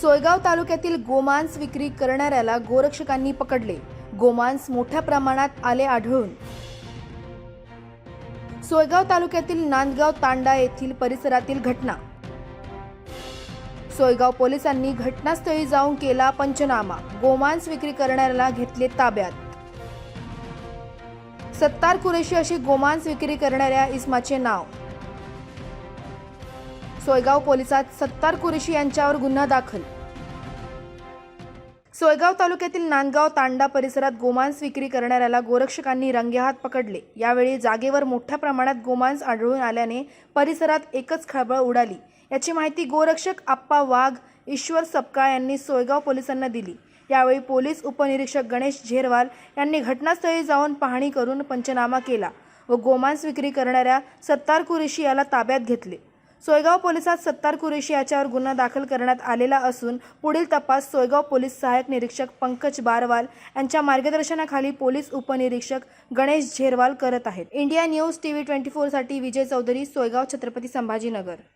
सोयगाव तालुक्यातील गोमांस विक्री करणाऱ्याला गोरक्षकांनी पकडले. गोमांस मोठ्या प्रमाणात आले आढळून. सोयगाव तालुक्यातील नांदगाव तांडा येथील परिसरातील घटना. सोयगाव पोलिसांनी घटनास्थळी जाऊन केला पंचनामा. गोमांस विक्री करणाऱ्याला घेतले ताब्यात. सत्तार कुरेशी अशी गोमांस विक्री करणाऱ्या इस्माचे नाव. सोयगाव पोलिसात सत्तार कुरेशी यांच्यावर गुन्हा दाखल. सोयगाव तालुक्यातील नांदगाव तांडा परिसरात गोमांस विक्री करणाऱ्याला गोरक्षकांनी रंगेहात पकडले. यावेळी जागेवर मोठ्या प्रमाणात गोमांस आढळून आल्याने परिसरात एकच खळबळ उडाली. याची माहिती गोरक्षक आप्पा वाघ ईश्वर सपकाळ यांनी सोयगाव पोलिसांना दिली. यावेळी पोलीस उपनिरीक्षक गणेश झेरवाल यांनी घटनास्थळी जाऊन पाहणी करून पंचनामा केला व गोमांस विक्री करणाऱ्या सत्तार कुरेशी याला ताब्यात घेतले. सोयगाव पोलिसात सत्तार कुरेशी याच्यावर गुन्हा दाखल करण्यात आलेला असून पुढील तपास सोयगाव पोलीस सहाय्यक निरीक्षक पंकज बारवाल यांच्या मार्गदर्शनाखाली पोलीस उपनिरीक्षक गणेश झेरवाल करत आहेत. इंडिया न्यूज टी व्ही ट्वेंटी फोरसाठी विजय चौधरी सोयगाव छत्रपती संभाजीनगर.